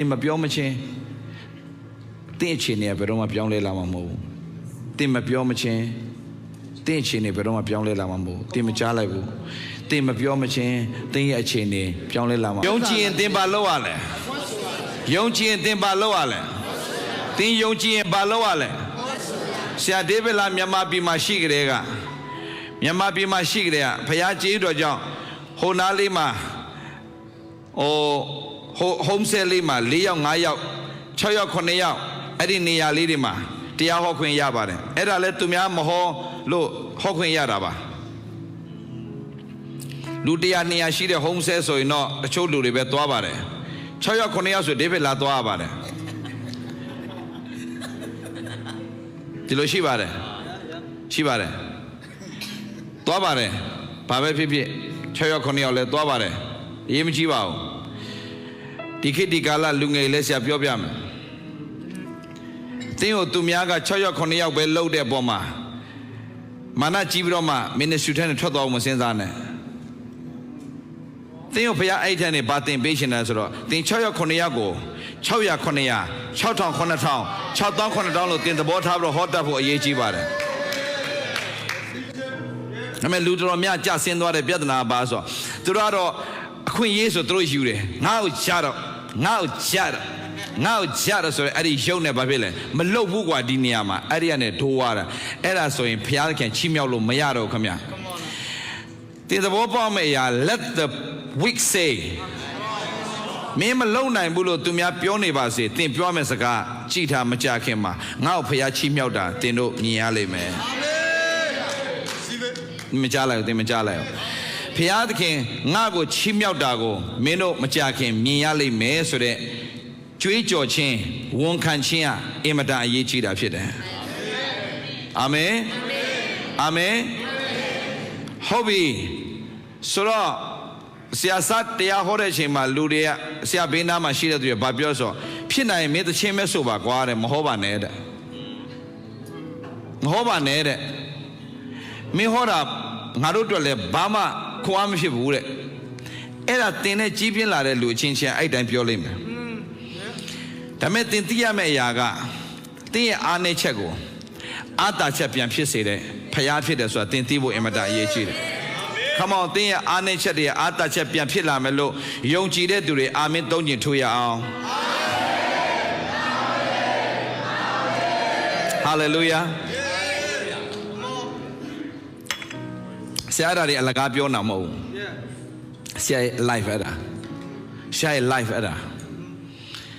အင်းမပြောမချင်းတင်းအခြေအနေကဘယ်တော့မှပြောင်းလဲလာမှာမဟုတ်ဘူးတင်းမပြောမချင်းတင်းအခြေအနေဘယ်တော့မှပြောင်းလဲလာမှာမဟုတ်ဘူးတင်းမကြားလိုက်ဘူးတင်းမပြောမချင်းတင်းရဲ့အခြေအနေပြောင်းလဲလာမှာယုံကြည်ရင်တင်းပါလို့ရလဲယုံကြည်ရင်တင်းပါလို့ရလဲတင်းယုံကြည်ရင်ပါလို့ရလဲဆရာဒေးဗစ်လာမြန်မာပြည်မှာရှိကြတဲ့ကမြန်မာပြည်မှာရှိကြတဲ့ကဖခင်ကျေးဇူးတော်ကြောင့်ဟိုနားလေးမှာဟို ဟို home sale လေးမှာ၄ယောက်၅ယောက်6ယောက်9ယောက်အဲ့ဒီနေရာလေးတွေမှာတရားဟောခွင့်ရပါတယ်အဲ့ဒါလဲသူများမဟောလို့ဟောခွင့်ရတာပါလူတရားနေရာရှိတဲ့ home sale ဆိုရင်တော့တချို့လူတွေပဲသွားပါတယ်6ယောက်9ယောက်ဆိုဒေးဗစ်လာသွားရပါတယ်ဒီလိုရှိပါတယ်ရှိပါတယ်သွားပါတယ်ဘာပဲဖြစ်ဖြစ်6ယောက်9ယောက်လဲသွားပါတယ်အရေးမကြီးပါဘူး ဒီခေတ်ဒီကာလလူငယ်လဲဆရာပြောပြမယ်တင်းကိုသူများက6ယောက်9ယောက်ပဲလှုပ်တဲ့ပုံမှာမာနကြီးပြီးတော့မှမင်းနဲ့ရှူထဲနဲ့ထွက်သွားအောင်မစင်စားနဲ့တင်းကိုဖခင်အဲ့ထက်နေပါတင်ပေးရှင်တယ်ဆိုတော့တင်း6ယောက်9ယောက်ကို600 900 6000 9000 6000 9000လို့တင်သဘောထားပြီးတော့ဟောတတ်ဖို့အရေးကြီးပါတယ်ဒါပေမဲ့လူတော်များကြဆင်းသွားတဲ့ပြဿနာပါဆိုတော့သူတို့ကတော့အခွင့်အရေးဆိုသူတို့ယူတယ်ငါ့ကိုကြတော့ ငါ့ကိုကြတော့ငါ့ကိုကြတော့ဆိုရင်အဲ့ဒီရုပ်နဲ့ဘာဖြစ်လဲမလုတ်ဘူးကွာဒီနေရာမှာအဲ့ဒီကနေဒိုးသွားတာအဲ့ဒါဆိုရင်ဘုရားသခင်ချီးမြှောက်လို့မရတော့ဘူးခင်ဗျာတင်သဘောပေါက်မယ့်အရာ let the weak say မင်းမလုံနိုင်ဘူးလို့သူများပြောနေပါစေတင်ပြောမယ့်စကားကြည်ထားမကြခင်မှာငါ့ကိုဖျားချီးမြှောက်တာတင်တို့မြင်ရလိမ့်မယ်မကြားလိုက်ဘူးတင်မကြားလိုက်ဘူး ဖျားသခင်ငါ့ကိုချီးမြှောက်တာကိုမင်းတို့မကြခင်မြင်ရလိမ့်မယ်ဆိုတဲ့ကြွေးကြော်ခြင်းဝန်ခံခြင်းဟာအင်မတန်အရေးကြီးတာဖြစ်တယ်အာမင်အာမင်ဟုတ်ပြီဆိုတော့ဆရာစတရားဟောတဲ့အချိန်မှာလူတွေကဆရာဘေးနားမှာရှိတဲ့သူတွေဘာပြောဆိုဖြစ်နိုင်ရင်မင်းသချင်းမဲဆိုပါကွာတဲ့မဟောပါနဲ့တဲ့မဟောပါနဲ့တဲ့မင်းဟောတာငါတို့အတွက်လည်းဘာမှ ခွာမဖြစ်ဘူးတဲ့အဲ့ဒါတင်နဲ့ကြီးပြင်းလာတဲ့လူအချင်းချင်းအဲ့တိုင်းပြောလိမ့်မယ်ဒါပေမဲ့တင်သိရမယ့်အရာကတင်းရဲ့အားနည်းချက်ကိုအာတာချက်ပြန်ဖြစ်စေတဲ့ဖျားဖြစ်တယ်ဆိုတာတင်သိဖို့အင်မတန်အရေးကြီးတယ် Come on တင်းရဲ့အားနည်းချက်တွေအားတချက်ပြန်ဖြစ်လာမယ်လို့ယုံကြည်တဲ့သူတွေအာမင်သုံးကျင်ထိုးရအောင်ဟာလေလုယာ ဆရာဒါတွေအလကားပြောတာမဟုတ်ဘူးဆရာရဲ့ life အဲ့ဒါဆရာရဲ့ life အဲ့ဒါ